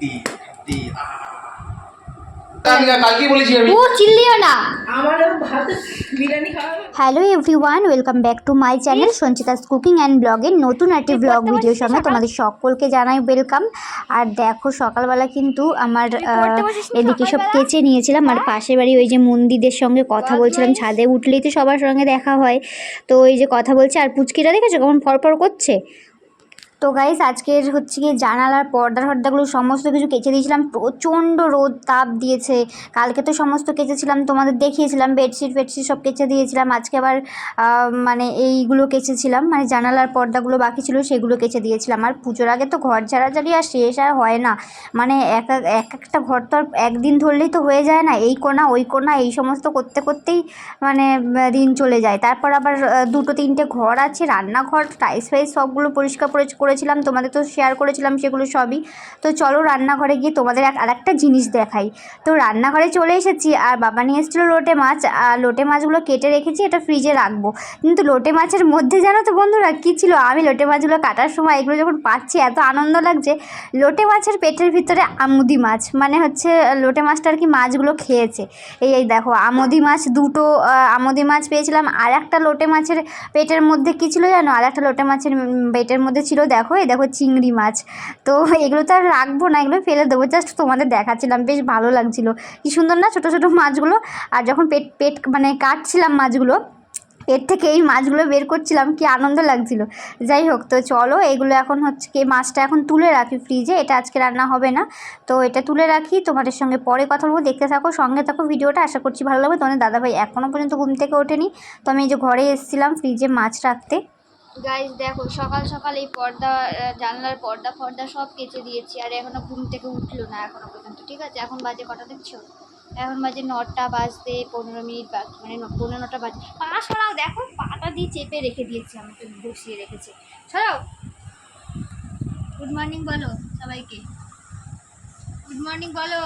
হাড্ডি হাড্ডি আমি কালকেই বলেছি আমি। ও চিল্লিও না আমারও ভাত বিরিয়ানি খাওয়া hello everyone welcome back to my channel Sanchita's cooking and ব্লগের নতুন একটি ব্লগ ভিডিওর সঙ্গে তোমাদের সকলকে জানাই ওয়েলকাম আর দেখো সকালবেলা কিন্তু আমার এদিকে সব কেচে নিয়েছিলাম। আর পাশের বাড়ি ওই যে মন্দিরের সঙ্গে কথা বলছিলাম। ছাদে উঠলেই তো সবার সঙ্গে দেখা হয়। তো ওই যে কথা বলছে আর পুচকিটা দেখেছ কেমন ফরফর করছে? তো গাইস আজকের হচ্ছে গিয়ে জানালার পর্দা টর্দাগুলো সমস্ত কিছু কেচে দিয়েছিলাম। প্রচণ্ড রোদ তাপ দিয়েছে। কালকে তো সমস্ত কেচেছিলাম, তোমাদের দেখিয়েছিলাম বেডশিট ফেডশিট সব কেচে দিয়েছিলাম। আজকে আবার মানে এইগুলো কেচেছিলাম মানে জানালার পর্দাগুলো বাকি ছিল, সেগুলো কেচে দিয়েছিলাম। আর পুজোর আগে তো ঘর ঝাড়াঝাড়ি আর শেষ আর হয় না। মানে এক এক এক একটা ঘর তো আর একদিন ধরলেই তো হয়ে যায় না। এই কোনা, ওই কোনা, এই সমস্ত করতে করতেই মানে দিন চলে যায়। তারপর আবার দুটো তিনটে ঘর আছে, রান্নাঘর টাইস ফাইস সবগুলো পরিষ্কার করে- করেছিলাম, তোমাদের তো শেয়ার করেছিলাম সেগুলো সবই। তো চলো রান্নাঘরে গিয়ে তোমাদের এক আরেকটা জিনিস দেখাই। তো রান্নাঘরে চলে এসেছি, আর বাবা নিয়ে এসেছিল লোটে মাছ, আর লোটে মাছগুলো কেটে রেখেছি, এটা ফ্রিজে রাখব। কিন্তু লোটে মাছের মধ্যে জানো তো বন্ধুরা, কী ছিল? আমি লোটে মাছগুলো কাটার সময় এগুলো যখন পাচ্ছি, এত আনন্দ লাগছে। লোটে মাছের পেটের ভিতরে আমুদি মাছ মানে হচ্ছে লোটে মাছটা আর কি মাছগুলো খেয়েছে। এই এই দেখো, আমুদি মাছ দুটো আমুদি মাছ পেয়েছিলাম। আর একটা লোটে মাছের পেটের মধ্যে কী ছিল জানো? আর একটা লোটে মাছের পেটের মধ্যে ছিল, দেখো এই দেখো চিংড়ি মাছ। তো এগুলো তো আর রাখব না, এগুলো ফেলে দেবো। জাস্ট তোমাদের দেখাচ্ছিলাম, বেশ ভালো লাগছিল। কি সুন্দর না, ছোটো ছোটো মাছগুলো। আর যখন পেট পেট মানে কাটছিলাম মাছগুলো পেট থেকে এই মাছগুলো বের করছিলাম, কি আনন্দ লাগছিল। যাই হোক, তো চলো, এগুলো এখন হচ্ছে কি, মাছটা এখন তুলে রাখি ফ্রিজে এটা আজকে রান্না হবে না। তো এটা তুলে রাখি, তোমাদের সঙ্গে পরে কথা বলব। দেখতে থাকো, সঙ্গে থাকো ভিডিওটা। আশা করছি ভালো লাগবে। তোমাদের দাদাভাই এখনও পর্যন্ত ঘুম থেকে ওঠেনি। তো আমি এই যে ঘরে এসেছিলাম ফ্রিজে মাছ রাখতে। গাইজ দেখো সকাল সকাল এই পর্দা জানলার পর্দা ফর্দা সব কেচে দিয়েছি আর এখনও ঘুম থেকে উঠল না এখনও পর্যন্ত ঠিক আছে? এখন বাজে কটা দেখছ? এখন বাজে নটা বাজতে পনেরো মিনিট বাকি মানে পনেরো নটা বাজে। পা সরাও দেখো পাটা দিয়ে চেপে রেখে দিয়েছি আমাকে বসিয়ে রেখেছে। সরাও। গুড মর্নিং বলো সবাইকে। গুড মর্নিং বলো।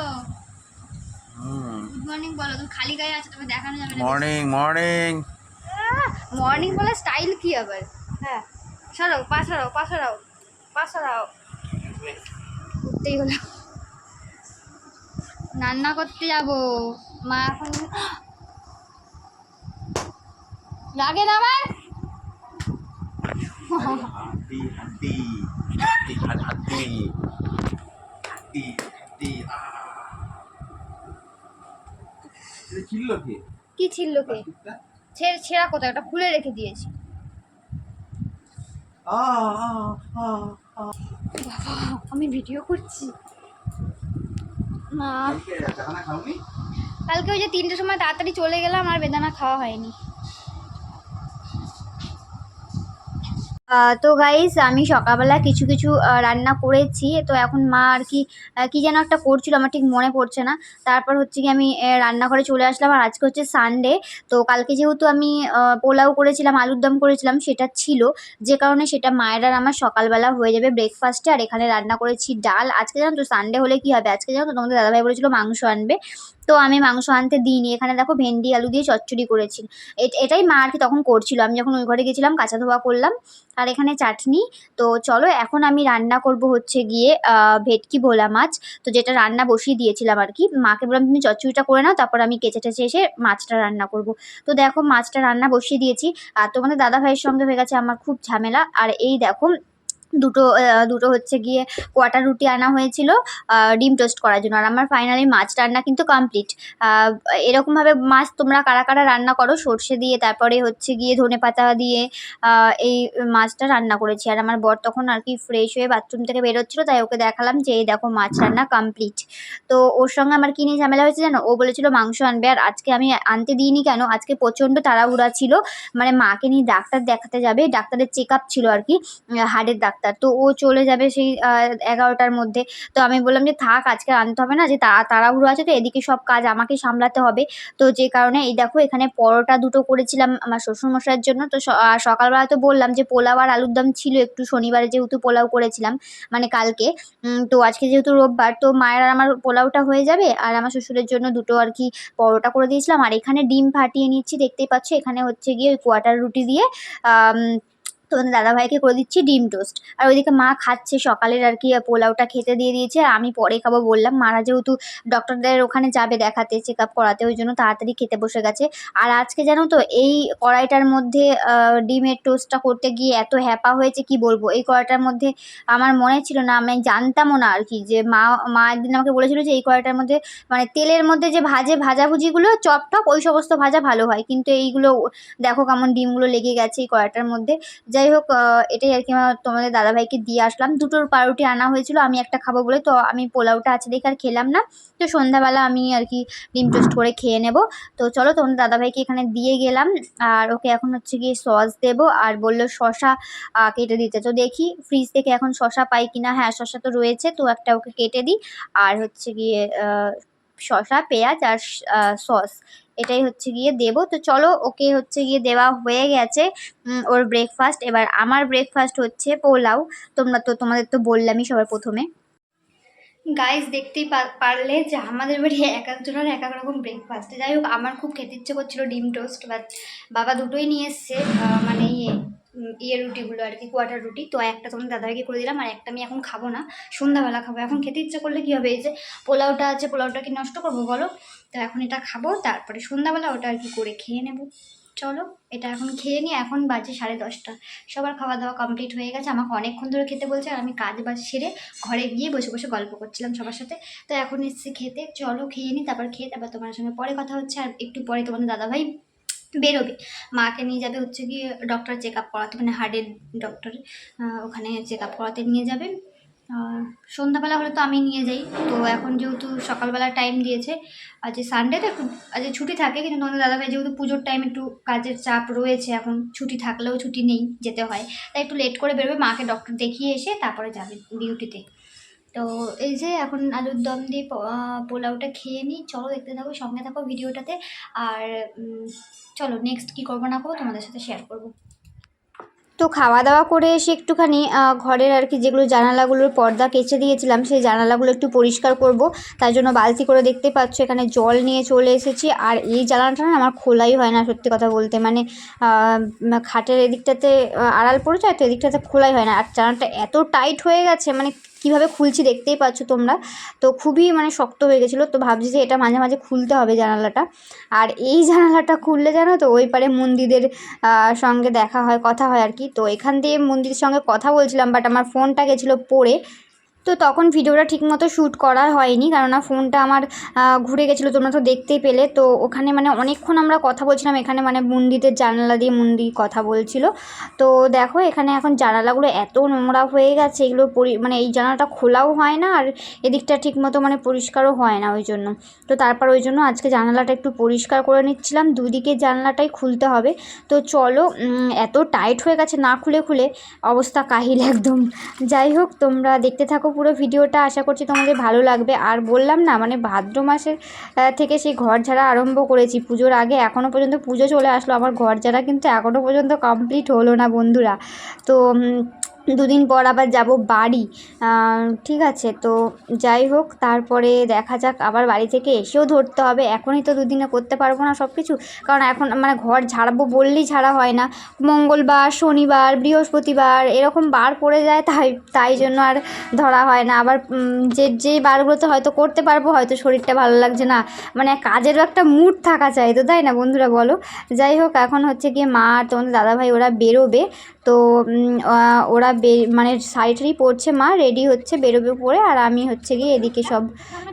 গুড মর্নিং বলো তুমি খালি গায়ে আছো তবে দেখানো যাবে না। মর্নিং মর্নিং মর্নিং বলে স্টাইল কি আবার? হ্যাঁ। সরাও পা সরাও পা সরাও পা সরাও উঠতেই হলো। রান্না করতে যাব। মা এখন লাগে না আমার? হাড্ডি হাড্ডি হাড্ডি ছিল কি? ছিল কে? ছেড়ে ছেঁড়া কোথায়? ওটা খুলে রেখে দিয়েছি। আমি ভিডিও করছি। না কালকে ওই যে তিনটের সময় তাড়াতাড়ি চলে গেলাম আর বেদানা খাওয়া হয়নি। তো গাইস আমি সকালবেলা কিছু কিছু রান্না করেছি। তো এখন মা আর কি কি যেন একটা করছিল, আমার ঠিক মনে পড়ছে না। তারপর হচ্ছে কি আমি রান্নাঘরে চলে আসলাম। আর আজকে হচ্ছে সানডে তো কালকে যেহেতু আমি পোলাও করেছিলাম, আলুর দম করেছিলাম, সেটা ছিল। যে কারণে সেটা মায়ের আর আমার সকালবেলা হয়ে যাবে ব্রেকফাস্টে আর এখানে রান্না করেছি ডাল। আজকে জানো তো সানডে হলে কি হবে? আজকে জানো তো তোমাদের দাদাভাই বলেছিল মাংস আনবে। তো আমি মাংস আনতে দিইনি। এখানে দেখো ভেন্ডি, আলু দিয়ে চচ্চড়ি করেছি এটাই মা আর কি তখন করছিল। আমি যখন ওই ঘরে গেছিলাম, কাঁচা ধোয়া করলাম আর এখানে চাটনি। তো চলো এখন আমি রান্না করব হচ্ছে গিয়ে ভেটকি ভোলা মাছ। তো যেটা রান্না বসিয়ে দিয়েছিলাম আর কি। মাকে বললাম, তুমি চচ্চড়িটা করে নাও, তারপর আমি কেচে টেচে এসে মাছটা রান্না করব। তো দেখো মাছটা রান্না বসিয়ে দিয়েছি। আর তোমাদের দাদা ভাইয়ের সঙ্গে হয়ে গেছে আমার খুব ঝামেলা। আর এই দেখো দুটো দুটো হচ্ছে গিয়ে কোয়াটার রুটি আনা হয়েছিল ডিম টোস্ট করার জন্য। আর আমার ফাইনালি মাছ রান্না কিন্তু কমপ্লিট এরকমভাবে মাছ তোমরা কারা কারা রান্না করো, সর্ষে দিয়ে, তারপরে হচ্ছে গিয়ে ধনে পাতা দিয়ে এই মাছটা রান্না করেছি। আর আমার বর তখন আর কি ফ্রেশ হয়ে বাথরুম থেকে বেরোচ্ছিলো, তাই ওকে দেখালাম যে, এই দেখো মাছ রান্না কমপ্লিট তো ওর সঙ্গে আমার কী নিয়ে ঝামেলা হয়েছে জানো? ও বলেছিল, মাংস আনবে। আর আজকে আমি আনতে দিইনি কেন? আজকে প্রচণ্ড তাড়াহুড়া ছিল। মানে মাকে নিয়ে ডাক্তার দেখাতে যাবে। ডাক্তারের চেক আপ ছিল আর কি হার্টের ডাক্তার। তো ও চলে যাবে সেই এগারোটার মধ্যে। তো আমি বললাম যে, থাক, আজকে আনতে হবে না, যে তাড়াহুড়ো আছে তো, এদিকে সব কাজ আমাকে সামলাতে হবে। তো যে কারণে, এই দেখো, এখানে পরোটা দুটো করেছিলাম আমার শ্বশুরমশাইয়ের জন্য। তো সকালবেলা তো বললাম যে, পোলাও আর আলুর দম ছিল একটু, শনিবারে যেহেতু পোলাও করেছিলাম মানে কালকে। তো আজকে যেহেতু রোববার, তো মায়ের আর আমার পোলাওটা হয়ে যাবে। আর আমার শ্বশুরের জন্য দুটো আর কি পরোটা করে দিয়েছিলাম। আর এখানে ডিম ফাটিয়ে নিচ্ছি, দেখতেই পাচ্ছ, এখানে হচ্ছে গিয়ে ওই কোয়াটার রুটি দিয়ে তোমাদের দাদাভাইকে করে দিচ্ছি ডিম টোস্ট। আর ওইদিকে মা খাচ্ছে সকালের আর কি, পোলাওটা খেতে দিয়ে দিয়েছে, আর আমি পরে খাব বললাম। মারা যেহেতু ডক্টরদের ওখানে যাবে দেখাতে চেক আপ করাতে, ওই জন্য তাড়াতাড়ি খেতে বসে গেছে। আর আজকে জানো তো, এই কড়াইটার মধ্যে ডিমের টোস্টটা করতে গিয়ে এত হ্যাপা হয়েছে, কি বলব? এই কড়াইটার মধ্যে আমার মনে ছিল না, আমি জানতামও না আর কি যে মা মা একদিন আমাকে বলেছিল যে এই কড়াইটার মধ্যে মানে তেলের মধ্যে যে ভাজে ভাজাভুজিগুলো চপ টপ ওই সমস্ত ভাজা ভালো হয়। কিন্তু এইগুলো, দেখো কেমন ডিমগুলো লেগে গেছে এই কড়াইটার মধ্যে। যাই হোক এটাই আর কি আমার তোমাদের দাদাভাইকে দিয়ে আসলাম। দুটোর পাউরুটি আনা হয়েছিল, আমি একটা খাব বলে, তো আমি পোলাওটা আছে দেখে আর খেলাম না। তো সন্ধ্যাবেলা আমি আর কি ডিম টোস্ট করে খেয়ে নেব। তো চলো, তোমাদের দাদাভাইকে এখানে দিয়ে গেলাম। আর ওকে এখন হচ্ছে গিয়ে সস দেবো। আর বলল শশা কেটে দিতে। তো দেখি ফ্রিজ থেকে এখন শশা পাই কিনা? হ্যাঁ শশা তো রয়েছে, তো একটা ওকে কেটে দিই। আর হচ্ছে গিয়ে শশা পেঁয়াজ আর সস। এটাই হচ্ছে গিয়ে দেবো। তো চলো ওকে হচ্ছে গিয়ে দেওয়া হয়ে গেছে ওর ব্রেকফাস্ট এবার আমার ব্রেকফাস্ট হচ্ছে পোলাও। তোমরা তো, তোমাদের তো বললামই সবার প্রথমে। গাইজ দেখতেই পারলে যে আমাদের বাড়ি এক একজনের এক এক রকম ব্রেকফাস্ট যাই হোক, আমার খুব খেতে ইচ্ছে করছিল ডিম টোস্ট বাট বাবা দুটোই নিয়ে এসছে মানে ইয়ে। ইয়ে রুটিগুলো আর কি কোয়াটার রুটি। তো একটা তোমার দাদাভাইকে করে দিলাম, আর একটা আমি এখন খাব না, সন্ধ্যাবেলা খাব। এখন খেতে ইচ্ছে করলে কী হবে, এই যে পোলাওটা আছে পোলাওটা কি নষ্ট করব, বলো? তো এখন এটা খাব, তারপরে সন্ধ্যাবেলা ওটা আর কি করে খেয়ে নেব। চলো, এটা এখন খেয়ে নিই এখন বাজে সাড়ে দশটা। সবার খাওয়া দাওয়া কমপ্লিট হয়ে গেছে। আমাকে অনেকক্ষণ ধরে খেতে বলছে, আর আমি কাজ বাজ সেরে ঘরে গিয়ে বসে বসে গল্প করছিলাম সবার সাথে। তো এখন এসেছি খেতে। চলো, খেয়ে নিই তারপর খেয়ে, তারপর তোমার সঙ্গে পরে কথা হচ্ছে, আর একটু পরে তোমাদের দাদাভাই বেরোবে। মাকে নিয়ে যাবে হচ্ছে গিয়ে ডক্টর চেক আপ করাতে। মানে হার্টের ডক্টর ওখানে চেক আপ করাতে নিয়ে যাবে। সন্ধ্যাবেলা হলে তো আমি নিয়ে যাই। তো এখন যেহেতু সকালবেলা টাইম দিয়েছে আজ সানডে তো একটু আজ ছুটি থাকে, কিন্তু তোমাদের দাদাভাই যেহেতু পুজোর টাইম একটু কাজের চাপ রয়েছে এখন, ছুটি থাকলেও ছুটি নেই যেতে হয়। তাই একটু লেট করে বেরোবে। মাকে ডক্টর দেখিয়ে এসে তারপরে যাবে ডিউটিতে তো এই যে এখন আলুর দম দিয়ে পোলাওটা খেয়ে নিই। চলো দেখতে থাকো, সঙ্গে থাকো ভিডিওটাতে। আর চলো নেক্সট কী করব না করব তোমাদের সাথে শেয়ার করব। তো খাওয়া দাওয়া করে এসে একটুখানি ঘরের আর কি যেগুলো জানালাগুলোর পর্দা কেচে দিয়েছিলাম, সেই জানালাগুলো একটু পরিষ্কার করব। তার জন্য বালতি করে দেখতে পাচ্ছ, এখানে জল নিয়ে চলে এসেছি। আর এই জানালাটা না আমার খোলাই হয় না সত্যি কথা বলতে। মানে খাটের এদিকটাতে আড়াল পড়ে যায় তো এদিকটাতে খোলাই হয় না। আর জানালাটা এত টাইট হয়ে গেছে মানে কীভাবে খুলছি দেখতেই পাচ্ছ তোমরা। তো খুবই মানে শক্ত হয়ে গেছিল, তো ভাবছি যে এটা মাঝে মাঝে খুলতে হবে জানালাটা। আর এই জানালাটা খুললে জানো তো, ওই পারে মন্দিরের সঙ্গে দেখা হয়, কথা হয় আর কি। তো এখান দিয়ে মন্দিরের সঙ্গে কথা বলছিলাম বাট আমার ফোনটা গেছিল পড়ে। তো তখন ভিডিওটা ঠিকমতো শ্যুট করা হয়নি, কেননা ফোনটা আমার ঘুরে গেছিল, তোমরা তো দেখতেই পেলে। তো ওখানে মানে অনেকক্ষণ আমরা কথা বলছিলাম, এখানে মানে মন্দিরের জানালা দিয়ে মন্দির কথা বলছিল। তো দেখো, এখানে এখন জানালাগুলো এত নোংরা হয়ে গেছে, এগুলো মানে এই জানালাটা খোলাও হয় না, আর এদিকটা ঠিকমতো মানে পরিষ্কারও হয় না ওই জন্য তো তারপর ওই জন্য আজকে জানালাটা একটু পরিষ্কার করে নিচ্ছিলাম, দুদিকে জানলাটাই খুলতে হবে। তো চলো এত টাইট হয়ে গেছে, না খুলে খুলে, অবস্থা কাহিল একদম। যাই হোক, তোমরা দেখতে থাকো পুরো ভিডিওটা আশা করছি তোমাদের ভালো লাগবে। আর বললাম না মানে ভাদ্র মাসের থেকে সেই ঘর ঝাড়া আরম্ভ করেছি। পুজোর আগে এখনও পর্যন্ত পুজো চলে আসলো। আমার ঘর ঝাড়া কিন্তু এখনও পর্যন্ত কমপ্লিট হলো না বন্ধুরা। তো দুদিন পর আবার যাব বাড়ি। ঠিক আছে, তো যাই হোক, তারপরে দেখা যাক, আবার বাড়ি থেকে এসেও ধরতে হবে। এখনই তো দুদিনে করতে পারব না সব কিছু কারণ এখন মানে ঘর ঝাড়বো বললেই ঝাড়া হয় না। মঙ্গলবার, শনিবার, বৃহস্পতিবার এরকম বার পড়ে যায়, তাই তাই জন্য আর ধরা হয় না। আবার যে যে বারগুলোতে হয়তো করতে পারব, হয়তো শরীরটা ভালো লাগছে না। মানে কাজেরও একটা মুড থাকা চাই তো, তাই না বন্ধুরা বলো? যাই হোক, এখন হচ্ছে গিয়ে মা আর তোমাদের দাদাভাই ওরা বেরোবে। তো ওরা বে মানে শাড়ি টাড়ি পরছে মা রেডি হচ্ছে বেরোবে পরে, আর আমি হচ্ছে গিয়ে এদিকে সব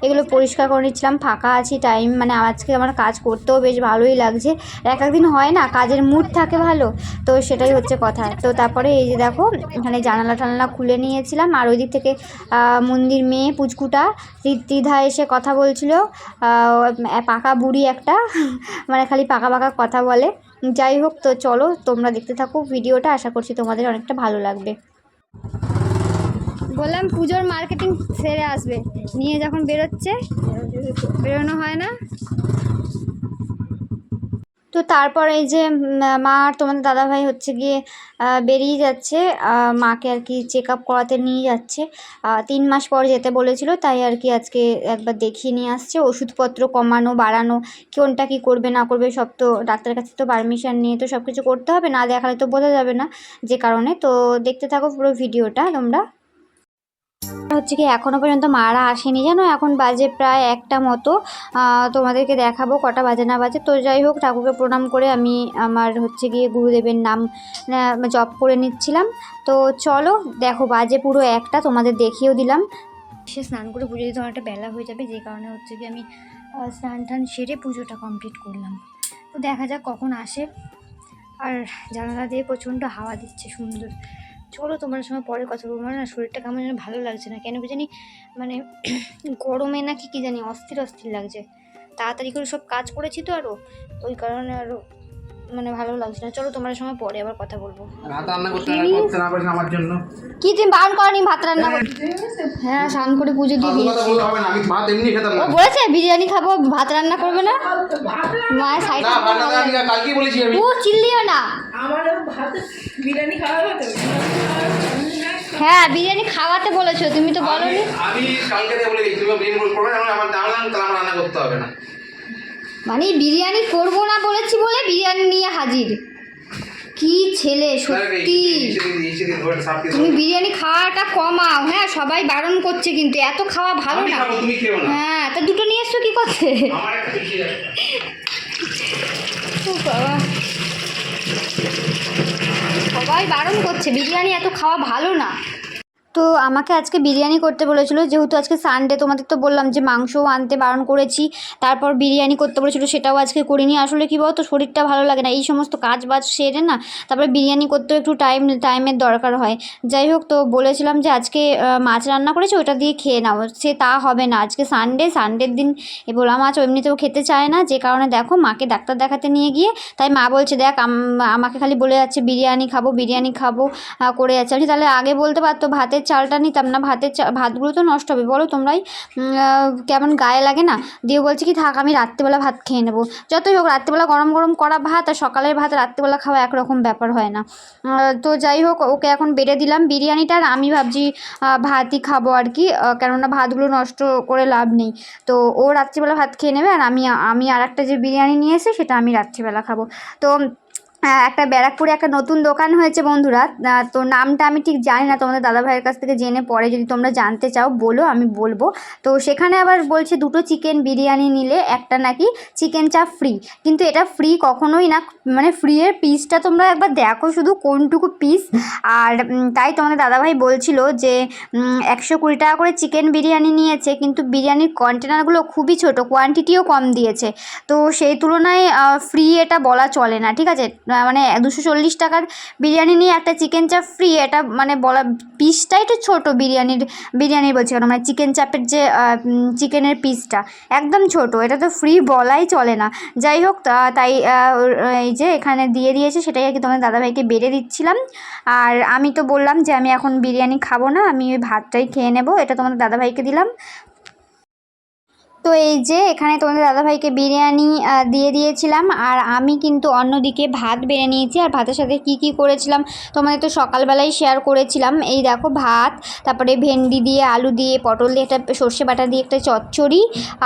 এগুলো পরিষ্কার করে নিচ্ছিলাম, ফাঁকা আছি টাইম মানে আজকে আমার কাজ করতেও বেশ ভালোই লাগছে এক একদিন হয় না, কাজের মুড থাকে ভালো, তো সেটাই হচ্ছে কথা, তো তারপরে এই যে দেখো, এখানে জানালা টানালা খুলে নিয়েছিলাম, আর ওই দিক থেকে মন্দির মেয়ে পুচকুটা ঋদ্ধিধা এসে কথা বলছিল পাকা বুড়ি একটা মানে খালি পাকা পাকা কথা বলে যাই হোক তো চলো, তোমরা দেখতে থাকো ভিডিওটা, আশা করছি তোমাদের অনেকটা ভালো লাগবে। বললাম পুজোর মার্কেটিং সেরে আসবে। নিয়ে যখন বেরোচ্ছে, বেরোনো হয় না? তো তারপর এই যে মা আর তোমাদের দাদাভাই হচ্ছে গিয়ে বেরিয়ে যাচ্ছে। মাকে আর কি চেক আপ করাতে নিয়ে যাচ্ছে। তিন মাস পর যেতে বলেছিল, তাই আর কি আজকে একবার দেখিয়ে নিয়ে আসছে। ওষুধপত্র কমানো, বাড়ানো কোনটা কী করবে, না করবে, সব তো ডাক্তারের কাছে তো পারমিশন নিয়ে তো সব কিছু করতে হবে। না দেখালে তো বোঝা যাবে না যে কারণে। তো দেখতে থাকো পুরো ভিডিওটা তোমরা। হচ্ছে কি এখনও পর্যন্ত মারা আসেনি জানো? এখন বাজে প্রায় একটা মতো। তোমাদেরকে দেখাবো কটা বাজে না বাজে। তো যাই হোক, ঠাকুরকে প্রণাম করে আমি আমার হচ্ছে গিয়ে গুরুদেবের নাম জপ করে নিচ্ছিলাম। তো চলো, দেখো বাজে পুরো একটা, তোমাদের দেখিয়েও দিলাম। সে স্নান করে পুজো দিতে অনেকটা বেলা হয়ে যাবে, যে কারণে হচ্ছে কি আমি স্নান টান সেরে পুজোটা কমপ্লিট করলাম। তো দেখা যাক কখন আসে। আর জানালা দিয়ে প্রচণ্ড হাওয়া দিচ্ছে সুন্দর। চলো তোমার সঙ্গে পরে কথা বলব। আমার না শরীরটা কেমন যেন ভালো লাগছে না। কেন কি জানি মানে গরমে নাকি কি জানি অস্থির অস্থির লাগছে। তাড়াতাড়ি করে সব কাজ করেছি তো আরও ওই কারণে আরও মানে ভালো লাগছে না। চলো তোমার সঙ্গে পরে আবার কথা বলব। ভাত রান্না করতে না? পারিস আমার জন্য। কি তুমি বারণ করনি ভাত রান্না করতে? হ্যাঁ স্নান করে পুজো দিয়ে দিয়েছি। হবে না। আমি ভাত এমনি খেতাম ও বলেছে বিরিয়ানি খাব ভাত রান্না করবে না? মায়ের সাইড না ভাত রান্না আমি কালকেই বলেছি আমি। ও চিল্লিও না। আমার ভাত বিরিয়ানি খাওয়া হতো হ্যাঁ বিরিয়ানি খাওয়াতে বলেছ তুমি তো বলো আমি আমি কালকে দিয়ে বলে দিই তুমি রোল করবে না আমি আমার জানলাম তাহলে আমার রান্না করতে হবে না। মানে বিরিয়ানি করব না বলেছি বলে বিরিয়ানি নিয়ে হাজির। কি ছেলে সত্যি। তুমি বিরিয়ানি খাওয়াটা কমাও হ্যাঁ সবাই বারণ করছে কিন্তু এত খাওয়া ভালো না। হ্যাঁ তা দুটো নিয়ে এসছো কি করতে? আমার একটা বেশি আছে। ও বাবা। সবাই বারণ করছে বিরিয়ানি এত খাওয়া ভালো না। তো আমাকে আজকে বিরিয়ানি করতে বলেছিল, যেহেতু আজকে সানডে তোমাদের তো বললাম যে মাংসও আনতে বারণ করেছি, তারপর বিরিয়ানি করতে বলেছিল, সেটাও আজকে করিনি। আসলে কী বলতো, শরীরটা ভালো লাগে না, এই সমস্ত কাজ বাজ সেরে না, তারপরে বিরিয়ানি করতেও একটু টাইম টাইমের দরকার হয়। যাই হোক, তো বলেছিলাম যে আজকে মাছ রান্না করেছি, ওটা দিয়ে খেয়ে নাও। সে তা হবে না, আজকে সানডে সানডের দিন এ ভোলা মাছ এমনিতেও খেতে চায় না, যে কারণে দেখো, মাকে ডাক্তার দেখাতে নিয়ে গিয়ে, তাই মা বলছে, দেখ, আম- আমাকে খালি বলে যাচ্ছে, বিরিয়ানি খাব বিরিয়ানি খাব করে যাচ্ছে। তাহলে আগে বলতে পারতো ভাতের চালটা নিতাম না, ভাতের চা ভাতগুলো তো নষ্ট হবে। বলো তোমরাই কেমন গায়ে লাগে না? দিয়ে বলছে কি, থাক, আমি রাত্রিবেলা ভাত খেয়ে নেব। যতই হোক, রাত্রিবেলা গরম গরম করা ভাত আর সকালের ভাত রাত্রিবেলা খাওয়া একরকম ব্যাপার হয় না। তো যাই হোক, ওকে এখন বেড়ে দিলাম বিরিয়ানিটা আর আমি ভাবছি ভাতই খাব আর কি। কেননা ভাতগুলো নষ্ট করে লাভ নেই। তো ও রাত্রিবেলা ভাত খেয়ে নেবে আর আমি আমি আর একটা যে বিরিয়ানি নিয়ে এসে সেটা আমি রাত্রিবেলা খাব। তো একটা ব্যারাকপুরে একটা নতুন দোকান হয়েছে বন্ধুরা। তো নামটা আমি ঠিক জানি না, তোমাদের দাদা ভাইয়ের কাছ থেকে জেনে পরে যদি তোমরা জানতে চাও, বলো, আমি বলব। তো সেখানে আবার বলছে দুটো চিকেন বিরিয়ানি নিলে, একটা নাকি চিকেন চাপ ফ্রি কিন্তু এটা ফ্রি কখনোই না মানে ফ্রি এর পিসটা তোমরা একবার দেখো শুধু কোনটুকু পিস আর তাই তোমাদের দাদাভাই বলছিল যে একশো কুড়ি টাকা করে চিকেন বিরিয়ানি নিয়েছে, কিন্তু বিরিয়ানির কন্টেনারগুলো খুবই ছোট কোয়ান্টিটিও কম দিয়েছে। তো সেই তুলনায় ফ্রি এটা বলা চলে না, ঠিক আছে? মানে দুশো চল্লিশ টাকার বিরিয়ানি নিয়ে একটা চিকেন চাপ ফ্রি এটা মানে বলা পিসটাই একটু ছোটো বিরিয়ানির, বিরিয়ানি বলছি কেন? মানে চিকেন চাপের যে চিকেনের পিসটা একদম ছোট, এটা তো ফ্রি বলাই চলে না। যাই হোক তাই এই যে এখানে দিয়ে দিয়েছে, সেটাই আর কি তোমার দাদাভাইকে বেড়ে দিচ্ছিলাম। আর আমি তো বললাম যে, আমি এখন বিরিয়ানি খাব না, আমি ওই ভাতটাই খেয়ে নেব, এটা তোমাদের দাদাভাইকে দিলাম। তো এই যে এখানে তোমাদের দাদাভাইকে বিরিয়ানি দিয়ে দিয়েছিলাম আর আমি কিন্তু অন্যদিকে ভাত বেড়ে নিয়েছি আর ভাতের সাথে কি কি করেছিলাম তোমাদের তো সকালবেলায় শেয়ার করেছিলাম। এই দেখো ভাত, তারপরে ভেন্ডি দিয়ে, আলু দিয়ে, পটল দিয়ে, একটা সর্ষে বাটা দিয়ে, একটা চচ্চড়ি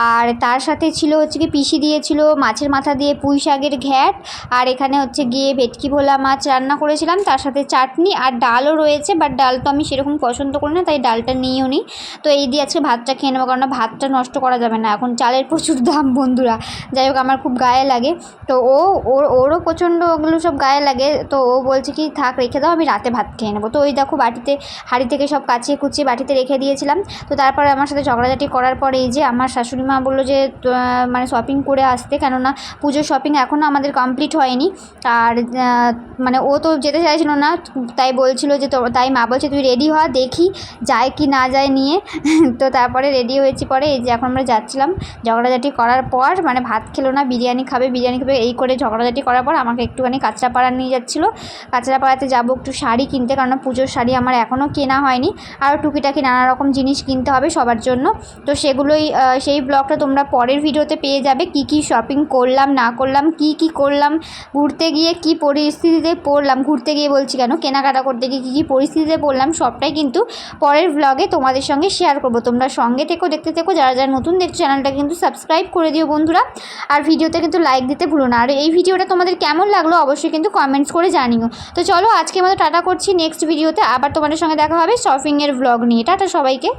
আর তার সাথে ছিল হচ্ছে কি পিসি দিয়েছিল মাছের মাথা দিয়ে পুঁই শাকের ঘ্যাট আর এখানে হচ্ছে গিয়ে ভেটকি ভোলা মাছ রান্না করেছিলাম। তার সাথে চাটনি আর ডালও রয়েছে বাট ডাল তো আমি সেরকম পছন্দ করি না তাই ডালটা নিয়েও নিই তো এই দিয়ে আজকে ভাতটা খেয়ে নেব কারণ ভাতটা নষ্ট করা যাবে না। এখন চালের প্রচুর দাম, বন্ধুরা। যাই হোক, আমার খুব গায়ে লাগে। তো ও, ওর, ওরও প্রচণ্ড ওগুলো সব গায়ে লাগে। তো ও বলছে কি, থাক, রেখে দাও, আমি রাতে ভাত খেয়ে নেব। তো ওই দেখো, বাটিতে, হাঁড়ি থেকে সব কাচিয়ে কুচিয়ে বাটিতে রেখে দিয়েছিলাম। তো তারপরে আমার সাথে ঝগড়াঝাটি করার পরে এই যে আমার শাশুড়ি মা বলল যে মানে শপিং করে আসতে। কেননা, পুজোর শপিং এখনও আমাদের কমপ্লিট হয়নি। আর মানে ও তো যেতে চাইছিল না, তাই বলছিল যে, তো, তাই মা বলছে, তুই রেডি হ, দেখি, যায় কি না যায় নিয়ে। তো তারপরে রেডি হয়েছি পরে, এই যে এখন আমরা যাচ্ছি। করছিলাম। ঝগড়াঝাটি করার পর মানে ভাত খেলো না, বিরিয়ানি খাবে বিরিয়ানি খাবে, এই করে ঝগড়াঝাটি করার পর আমাকে একটুখানি কাঁচরাপাড়া নিয়ে যাচ্ছিল। কাঁচরাপাড়াতে যাব একটু শাড়ি কিনতে কারণ পুজোর শাড়ি আমার এখনও কেনা হয়নি। আরও টুকিটাকি নানা রকম জিনিস কিনতে হবে সবার জন্য। তো সেগুলোই সেই ব্লগটা তোমরা পরের ভিডিওতে পেয়ে যাবে। কি কি শপিং করলাম, না করলাম, কি কি করলাম, ঘুরতে গিয়ে কি পরিস্থিতিতে পড়লাম, ঘুরতে গিয়ে বলছি কেন, কেনাকাটা করতে গিয়ে কী কী পরিস্থিতিতে পড়লাম, সবটাই কিন্তু পরের ব্লগে তোমাদের সঙ্গে শেয়ার করব। তোমরা সঙ্গে থেকো, দেখতে থেকো, যারা যারা নতুন দেখছ চ্যানেলটা কিন্তু সাবস্ক্রাইব করে দিও বন্ধুরা। আর ভিডিওতে কিন্তু লাইক দিতে ভুলো না। আর এই ভিডিওটা তোমাদের কেমন লাগল অবশ্যই কিন্তু কমেন্টস করে জানিও। তো চলো আজকে মতো টাটা করছি। নেক্সট ভিডিওতে আবার তোমাদের সঙ্গে দেখা হবে শপিংয়ের ব্লগ নিয়ে। টাটা সবাইকে।